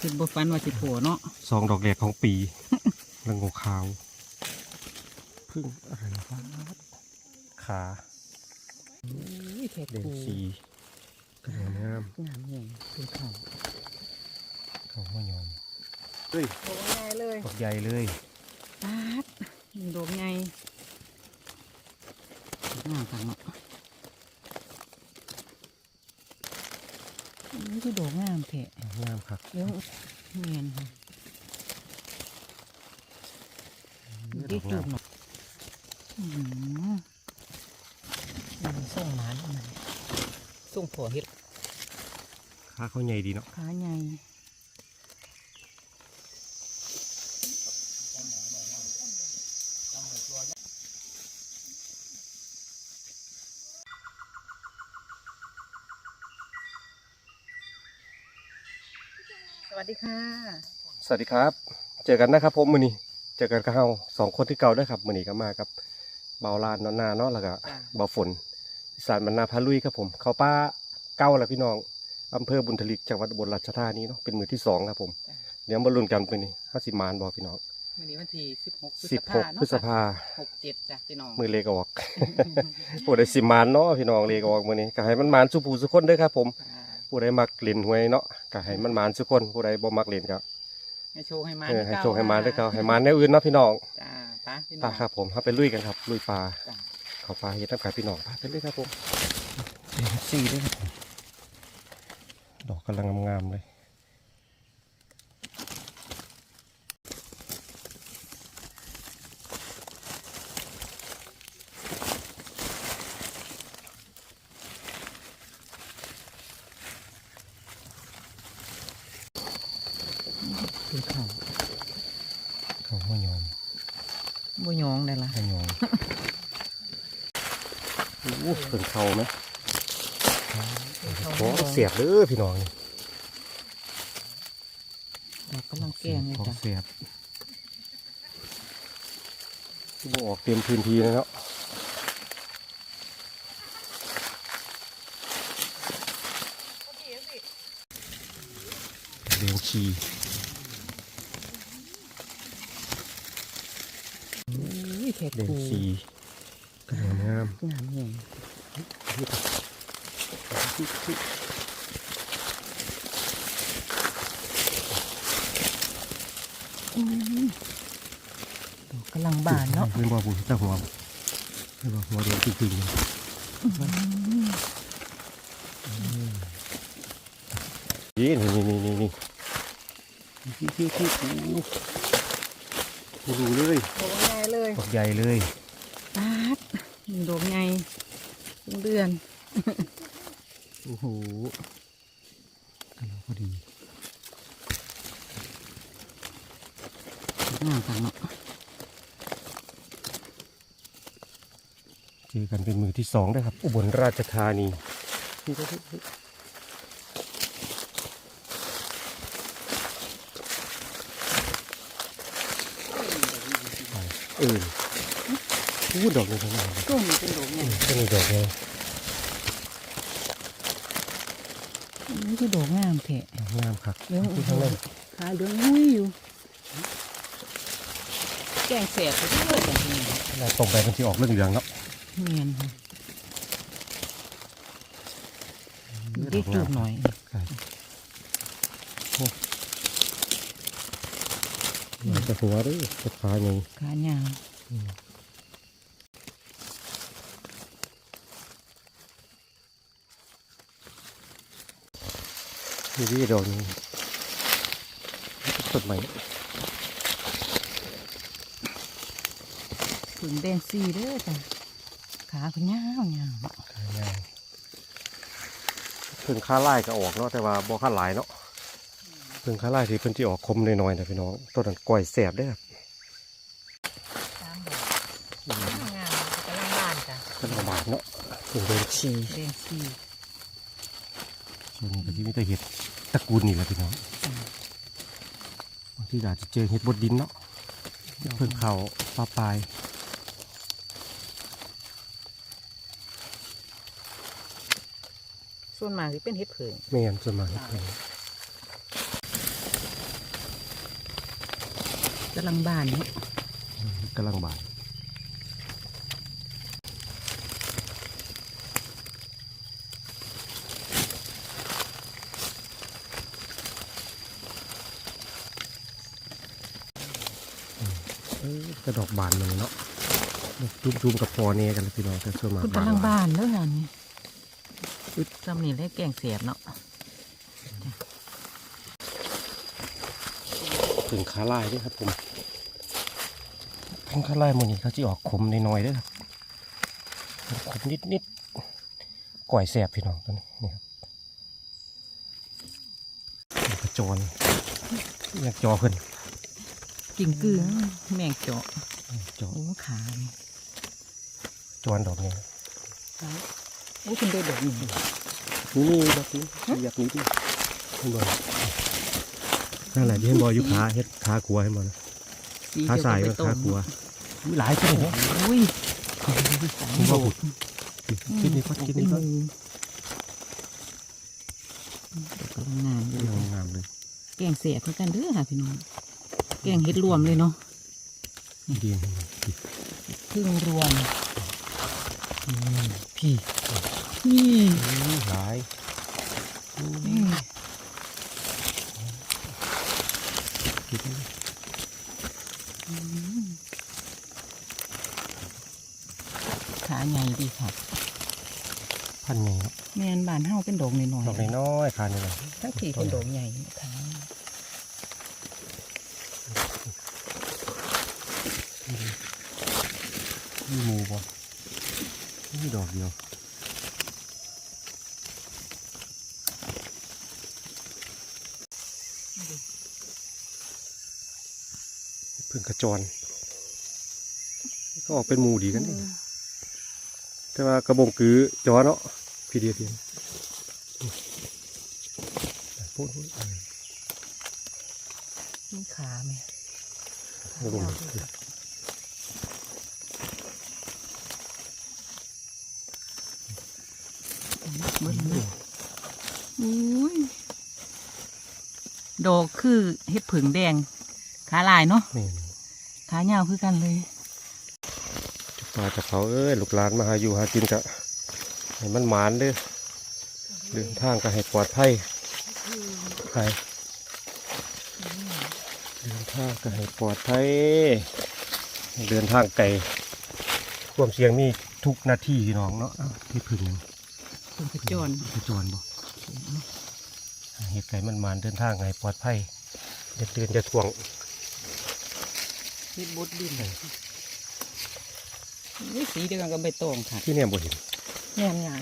คือบฟันว่าสิโผล่เนาะซองดอกแรกของปีละงูขาวพึ่งอะไรวะขาอุ้ยแค่เด่นปูสีกระงามงามใหญ่เป็นเขาเขาหัวยอมเฮ้ยโผล่ง่ายเลยดอกใหญ่เลยปาดมีดอกไงงามจังเนาะ นี่คือดอกงามแท้งามครับเดี๋ยวเมียนค่ะได้จุดเนาะอืมมันส่งหมานมันส่งผัวเฮ็ดขาเขาใหญ่ดีเนาะขาใหญ่ ดีค่ะ สวัสดีครับ เจอกันนะครับผมมือนี้เจอกันกับเฮาสองคนที่เก่าด้วยครับมือนี้ก็มากับเบาลานนอนนาเนาะแล้วก็จ้ะเบาฝนอีสานบรรณาพาลุยครับผม เขาป้าเก้าแล้วพี่น้องอำเภอบุญทลิกจังหวัดอุบลราชธานีเนาะเป็นมือที่สองครับผมจ้ะเดี๋ยวมาลุ้นกันมือนี้ห้าสิบมานบอพี่น้องวันนี้วันที่สิบหกสิบหกพฤษภาหกเจ็ดจ้ะพี่น้องมือเลกออกผู้ใดสิมานเนาะพี่น้องเลกออกมือนี้ก็ให้มันมานสุผู้สุคนเด้อครับผมอ่า ผู้ใดมักเล่นหวยเนาะก็ให้มันมานสุคนผู้ใดบ่มักเล่นก็ให้โชว์ให้มาเออให้เก่โชคให้มานเด้อเขาให้มานแนวอื่นเนาะพี่น้องจ้าไปพี่น้ปอลางครับผมเขาไปลุยกันครับ ลุยปลาจ้าเขาปลาเฮ็ดน้ำขายพี่น้องปลาไปเลยครับผมสี่ด้วยครับผมดอกกำลังงามๆเลย คือเขา เขาหัวยอม บ่ยองได้ละหัวยอมโอ้เพิ่นเขาไหมขอเสียบเด้อพี่น้องนี่ดอกกำลังแกงเลยของจ้ะเสียบบ่ออกเต็มพื้นที่เลยเนาะเลี้ยงชี อุ้ยแค่เด่นปูสีกระงามงามใหญ่อืมดอกกำลังบานเนาะเพื่อนบอกผมแต่หัวเพื่อนบอกหัวเดียวจริงๆเลยนี่นี่นี่นี่นี่ที่ที่ที่โอ้โห ดูเลยดอกใหญ่เลยดอกใหญ่เลยปาดมีดอกใหญ่เป็นเดือนโอ้โหกำลังพอดีงามจังเนาะเจอกันเป็นมือที่สองได้ครับ อุบลราชธานีนี่ก็ที่ เออพูดดอกเลยทั้งนั้นเลยต้นมันเป็นดอกใหญ่ก็มีดอกเลยนี่คือดอกงามแท้งามครับเดี๋ยวที่ข้างในขาเหลืองหุ้ยอยู่ แกงแสบไปเรื่อยจ้ะพี่น้องเราตรงไปมันที่ออกเรื่องเหลืองๆเนาะเมียนค่ะได้จุดหน่อย ใช่โอ้ ยจะหัวด้วยจะขาไงขายาวนี่ที่ดอกนี้ต้นใหม่ถึงแดงซีเด้อจ้ะขาก็ยาวยาวเนาะขาไงเพิ่งค่าไล่ก็ออกเนาะแต่ว่าบ่ค่าหลายเนาะ เพิ่งค่าไล่ที่เพิ่นที่ออกคมหน่อยๆนะพี่น้องต้นนั้นก้อยแสบได้อครับสามดอกงามกำลังบานจ้ะต้นบาทเนาะเพิ่งเดินชีแดงซีส่วนนี้ก็ที่มีแต่เห็ดตระกูลนี่แหละพี่น้องจ้ะบางทีอาจจะเจอเห็ดบดดินเนาะเพิ่งเขาปลาปลายส่วนมากสิเป็นเห็ดเผิงไม่งั้นจะมาเห็ดเพิ่งำลังบานเนาะกำลังบานเออกระดอกบานเลยเนาะจุ่มๆกับพอเนี่ยกันเลยพี่น้องแต่ส่วนมากคุณกำลังบานเลยอันนี้อึดจำนี่เลยแกงเสียบเนาะถึงขาลายด้วยครับผม ถึงขาลายมันนี่เขาจะออกขมน้อยๆด้วยครับขมนิดๆก่อยแสบพี่น้องตัวนี้นี่ครับกระโจนอยากจอเพิ่นกิ่งกือแมงเจาะจอโอ้ขานี่จวนดอกนี้โอ้คุณได้ดอกนี่นี่นี่ดอกนี้อยากนี้ดิเห็นบ่นั่นแหละที่เห็นบ่อยู่ขาเฮ็ดขาขัวเห็นบ่นะ สีขาเดียวใส่กับกับใบตอขางขัวมีหลายตัวเลยอุ้ยผมว่าบุดคิดนี่ก็คิดนี่ก็กำลังงามเลยงามเลยแกงเสียบเหมือนกันเด้อค่ะพี่น้องแกงเห็ดรวมเลยเนาะดีพึ่งรวมพี่นี่หลายนี่คิดนี่ ขาใหญ่ดีค่ะพันใหญ่เนาะแมนบานเฮาเป็นดอกน้อยดอกน้อยๆขานี่เลยทั้งที่เป็นดอกใหญ่นะคะมีหมูบ่มีดอกเดียวเพิ่ง กระจร ก็ออกเป็นหมูดีกันนี่แต่ว่ากระบงกือจอเนาะพี่เดียวเพียงพูดพูดมีขาไหมกระบงกือเบิ้ลเลยอุ้ยดอกคือเห็ดผึ่งแดงขาลายเนาะนี่ ขายาวคือกันเลยจะปลาจะเขาเอ้ยลูกหลานมาหาอยู่หากินกะให้มันหมานเด้อเดินทางก็ให้ปลอดภัยไปเดินทางก็ให้ปลอดภัยเดินทางไกลความเสี่ยงมีทุกนาทีพี่น้องเนาะอ้าวที่พึ่งเป็นกระจรกระจรบ่เหตุไก่มันหมานเดินทางให้ปลอดภัยจะเตือนจะทวง เห็ดบดดินเลยนี่สีเดียวกันกับใบตองค่ะที่เนี่ยบ่เห็นงามงาม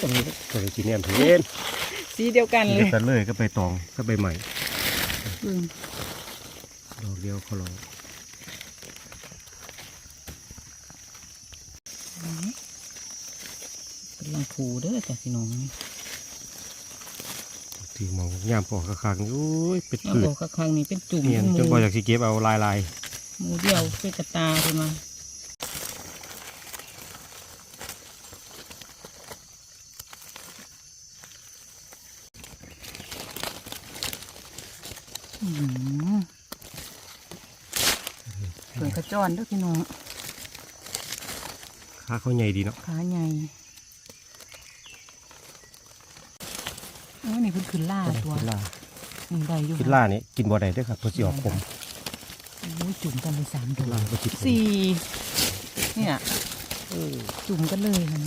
ตรงนี้ตัวนี้ที่เนี่ยเห็นสีเดียวกันเลเดียวยกันเลยก็ไปตองก็ไปใหม่อืมดอกเดียวเขาลองกำลังผูเด้อจ้ะพี่น้องนี่ ถือมองยามปอกกระคังโอ้ยเป็ดเอาพืชบอกข้างๆนี่เป็นจุ่มเนียนเป็นหจนมูพอจากสิเก็บเอาลายลายหมูเดียวเป็นกระตาไปมาอืมเปิดกระจรเด้วยพี่น้องขาเขาใหญ่ดีเนาะขาใหญ่ อ้ยนี่เพิ่นขึ้นล่าตัวคิดล่าหนึ่งใบอยู่คิดล่านี่กินบ่ได้เด้วยครับตัวสิออกผมโอ้ยจุ่มกันเลยสามดคิอดล่ากบ่ติดผมสี่เนี่ยเออจุ่มกันเลยมัน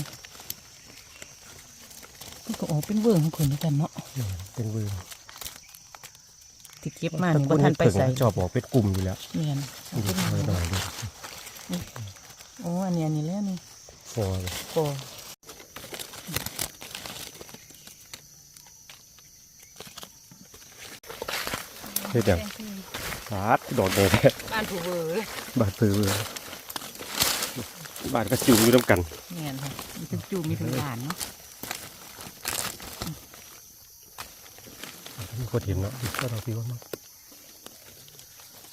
มันก็ออกเป็นเวิร์ของคนเหมือนกันเนาะเป็นเวือที่เก็บมานี่บ่ทันไปใส่ชอบออกเป็นกลุ่มอยู่แล้วเนียนกลุ่มน้อยหน่อยเลยโอ้อันนี้อันนี้แล้วนี่พอเลยโอ้ เฮ็ดหยังสาดดอกแดงบ้านผู้เวอร์เลยบาดเปื้อบ้านก็จิ๋วอยู่น้ำกันเนียนค่ะมีทั้งจุ่มมีทั้งหวานเนาะมีคนเห็นเนาะก็เราพี่ว่ามา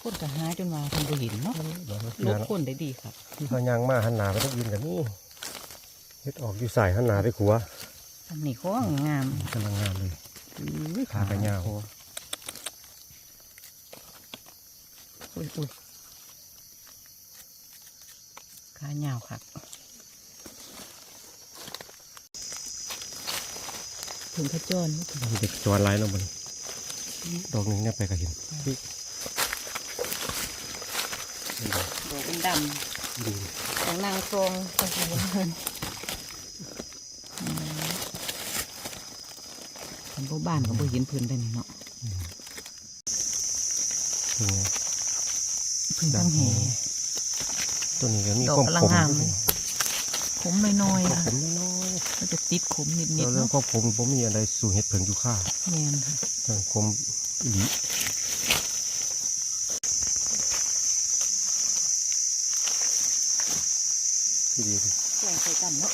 คนก็หาจนว่าคนบ่เห็นเนาะเดี๋ยวเราลเชื่อบเนาะคนได้ดีครับที่เขายางมาหันหนาไปต้องยินกันนี่เฮ็ดออกอยู่ใส่หันหนาไปขัวอันนี้ของงามกำลังงามเลยอุ้ยขากระยาว อุ้ยอุ้ยขาเหยาวครับถึงขจรมีเด็กจวนไล่ลงมันดอกหนึงเนี่ยไปก็เห็นพี่นี่ดอกดอกเป็นดดีำของนางทรงตะโกนเงินเห็นพวกบ้านก็บ่เห็นเพื้นได้นี่เนาะ นี่ไงเพื้นตั้งแห่ตัวนี้ก็มีดอกความกำลังขมงามเลยขมน้อยๆควานะมขมน้อยก็จะติดขมนิๆดแล้วๆเรื่องเนาะความขมผมมีอะไรสู่เห็ดเผิงอยู่ค่าแม่นค่ะแต่ขมอีหลีพี่ดีดิแกงใส่กันเนาะ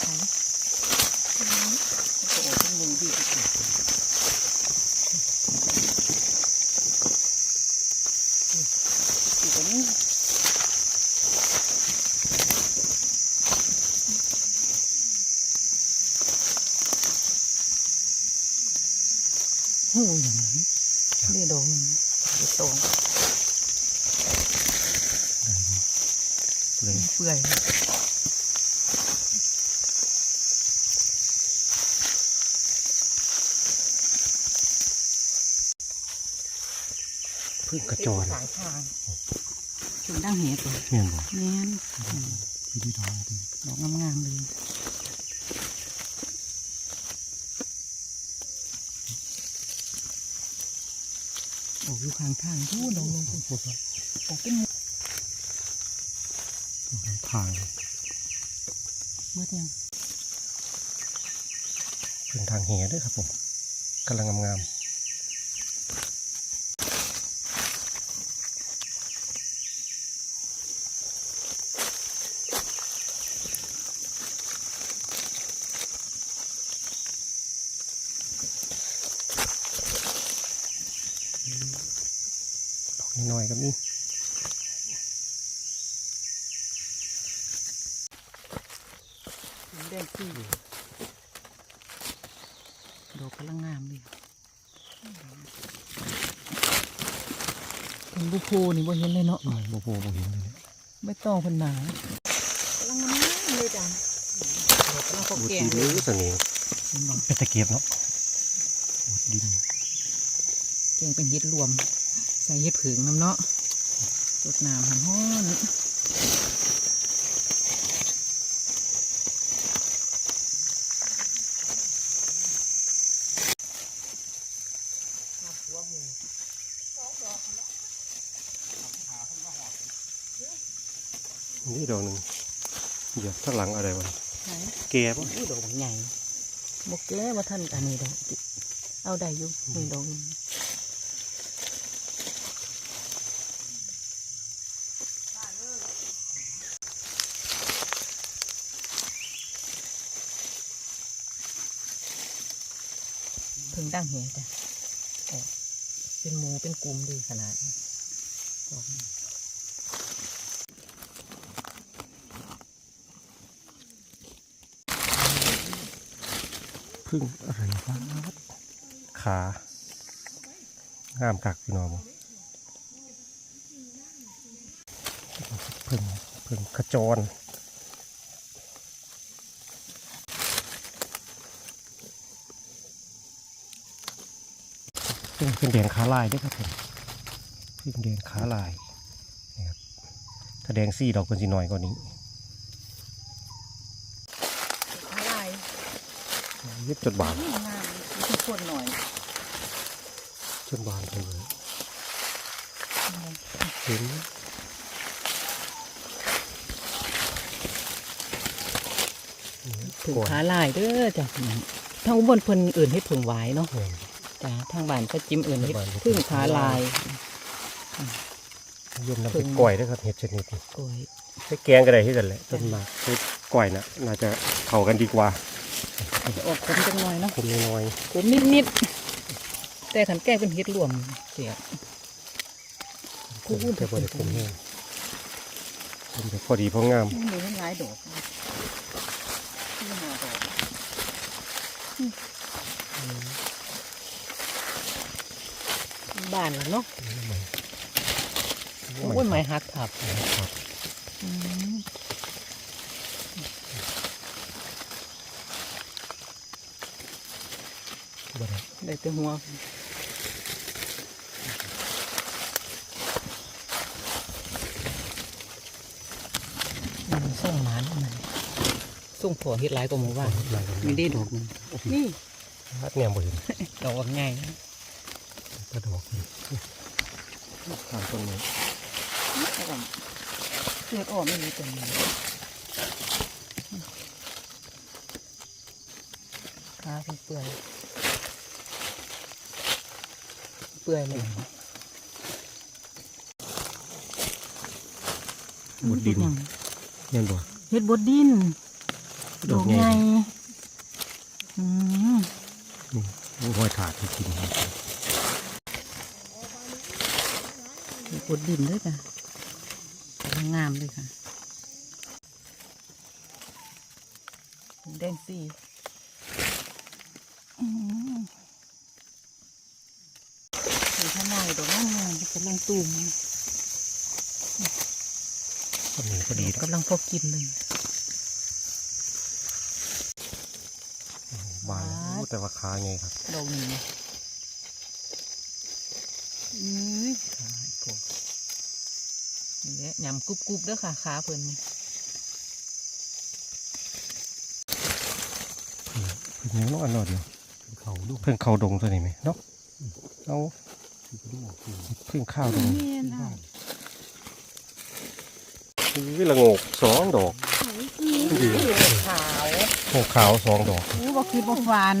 ใช่โอ้โหเป็นหมูดีอยู่ตรงนี้ หูอย่างนั้นเรียดอกหนึ่งเรียดตองเลยเปื่อยพึ่งกระจรหลายทางถึงดังเหตุเลยเมียนบ่แม่นพี่ดีดองดีดอกงามๆเลย โอ้อยู่ข้างทางทู่ดอกลงพวกเราออกเป็นหมู่ทางเมื่อยังเป็นทางแห่ด้วยครับผมกำลังงามๆดอกน้อยๆก็มี ถึง แดงที่ดอกกำลังงามเลยเป็นบุโพนี่บ่เห็นเลยเนาะอืมบ่โผล่บ่เห็นเลยเนี่ยไม่ต้องเป็นหนากำลังงามเลยจ้ะดอกกำลังพอบูแก่ดีมือเสน่ห์เห็นบ่เป็นตะเกียบเนาะบูดีมือแกงเป็นเห็ดรวม ใส่เห็ดผึ่งน้ำเนาะสดน้ำฮ้อนๆ นี่ดอกหนึ่งเหยียบข้างหลังอะไรวะไหนแกปะอุ้ยดอกใหญ่บกแก้ว่าท่านอันนี้ดอกเอาได้อยู่นี่ดอกหนึ่งเพิ่งตั้งเหตุจ้ะออกเป็นหมูเป็นกลุ่มดีขนาดนี้ดอกนี้ พึ่งอะไรวะขางามกักพี่น้องพึ่งพึ่งขจรพึ่งเป็นแดงขาลายด้วยครับผมพึ่งแดงขาลายนะครับถ้าแดงสี่ดอกเป็นสีน้อยกว่านี้ อะไร ยิบจดบานงามมีคนหน่อยจนบานไปเลยเห็นถึงก่อนขาลายเด้อจ้ะทางอุบลเพิ่นเอื่นให้ผึ่งหวายเนาะเนี่ยจ้ะทางบ้านก็จิ้มเอื่นให้ทางบ้านก็พึ่งขาลายยมนำไปก่อยนะครับเห็ดชนิดนี้กล้วยให้แกงก็ได้ที่กันแหละต้นมากให้ก่อยนะน่าจะเข้ากันดีกว่าอา จจะออกขมจังหน่อยเนาะคนน้อยขมนิดๆแต่ขันแก้เป็นเฮ็ดรวมเสียๆผมแต่พอได้ผมแห้งผมแต่พอดีพองามมีทั้งหลายดอกที่หาดอกบ้านละเนาะโอ้ยไม้หักทับ ครับ อืม บ่ ได้ได้แต่หัวอืมส่งหมานมันส่งผัวเฮ็ดหลายกว่าหมู่บ้านหลายคนมีได้ดอกหนึงนี่ฮัดเนี่ยบ่เห็นดอกง่ายนะกระดอกนี่ตามต้นนี้เลือดออกไม่มีแต่มีขาเปื่อย เปื่อยเลยบดดินเห็นบ่เฮ็ดบดดินดอกใหญ่อืมนี่มันห้อยถาดให้กินครับเฮ็ดบดดินเลยค่ะงามเลยค่ะแดงสีอืมเห็นข้างในดอกงามๆกำลังตูมต้นนี้พอดีนะกำลังพอกินเลยบานแล้วแต่ว่าขาไงครับดอกนี้นะอือขาโผล่นี่แหละยำกรุบๆเด้อค่ะขาเพิ่นนี่เพิ่งยังน้องอันนอเดียวเขาลูกเพิ่งเข้าดงตัวนี้ไหมเนาะเอาที่ลูกคือ เพิ่งข้าวดงเนียนอะวิละโงกสองดอกขาวโงกขาวสองดอกอู้บอกคิดบอกฝัน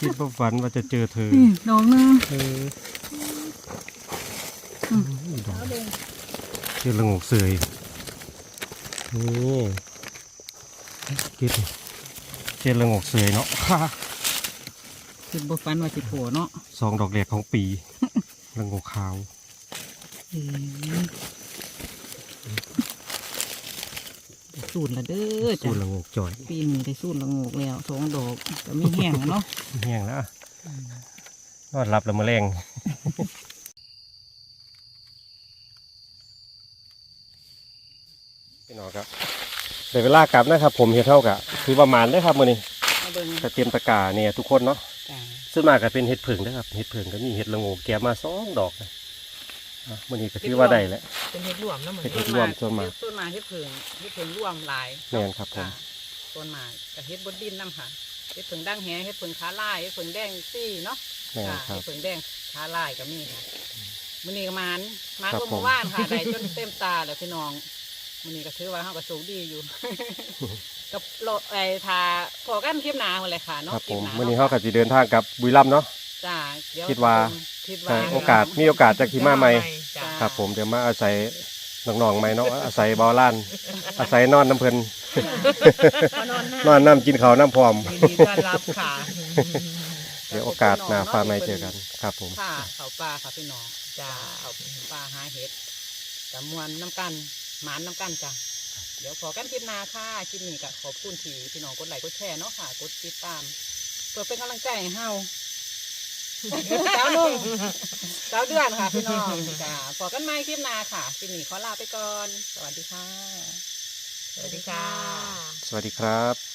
คิดว่าฝันว่าจะเจอเธอนี่ดอกหนึงเอออืมดอกเจอละโงกเสยนี่คิดดิเจอละโงกเสยเนาะ คิดบอกฝันว่าสิโผล่เนาะ สองดอกแรกของปี ละโงกขาวอืมได้สูตรละเด้อสูจ้ะตรละโงกจ่อย ปีนี้ได้สูตรละโงกแล้วสองดอกก็มีแห้งอะเนาะแห้งแล้วอะนอนรับแล้วมาแรงพี่น้องครับเดี๋ยวเวลากลับนะครับ ผมเฮ็ดเท่ากับคือประมาณได้อครับมื้อนี้มาเบิ่งกระเตรียมตะกร้าเนี่ยทุกคนเนาะจ้ะ ส่วนมากก็เป็นเห็ดผึ่งนะครับเห็ดผึ่งก็มีเห็ดละโงกแกะมาสองดอกนะอะมื้อนี้ก็ถือว่าได้แล้ว เป็นเห็ดรวมนะเหมือนเป็นเห็ดรวมส่วนมาก ส่วนมากเห็ดเผิงเห็ดเผิงรวมหลายแม่นครับผมะส่วนมากกับเห็ดบดดินน้ำค่ะเห็ดเผิงดั้งแหเห็ดเผิงขาลายเห็ดเผิงแดงซี่เนาะแม่นค่ะครัเห็บดเผิงแดงขาลายก็มีค่ะมื้อนี้ก็มานมานครับก็ผมมาว่านค่ะได้จนเต็มตาเลยพี่น้องมื้อนี้ก็ถือว่าเฮาก็สูงดีอยู่ กับโลไอ้ทาพอกันคลิปหนาหมดเลยค่ะเนาะครับคผลิปมหนามื้อนี้เฮาก็สิเดินทางกลับบุรีรัมย์เนาะ จ้าเดี๋ยวคิดว่า คิดแต่ว่า โอกาสมีโอกาสจะขี่มาใหม่จ้าครับผมเดี๋ยวมาอาศัยน้องๆใหม่เนาะอาศัยบ่อล้าน อาศัยนอนน้ำเพิ่นมานอนหน้านอนน้ำกินข้าวน้ำพร้อม ยินดีต้อนรับค่ะเดี๋ยวโอกาสหน้าฟ้าใหม่เจอกันครับผม ค่ะเขาปลาค่ะพี่น้องจ้าเอาปลาหาเห็ดจำมวนน้ำกันหมานน้ำกันจ้ะ เดี๋ยวขอกันคลิปหนาค่ะคลิปนี้ก็ขอบคุณที่พี่น้องกดไลค์กดแชร์เนาะค่ะ กดติดตาม เพื่อเป็นกำลังใจให้เฮาสาวนุ่งสาวเดือนค่ะพี่น้องจ้าขอกันใหม่คลิปหนาค่ะคลิปนี้ขอลาไปก่อน สวัสดีค่ะ สวัสดีค่ะ สวัสดีครับ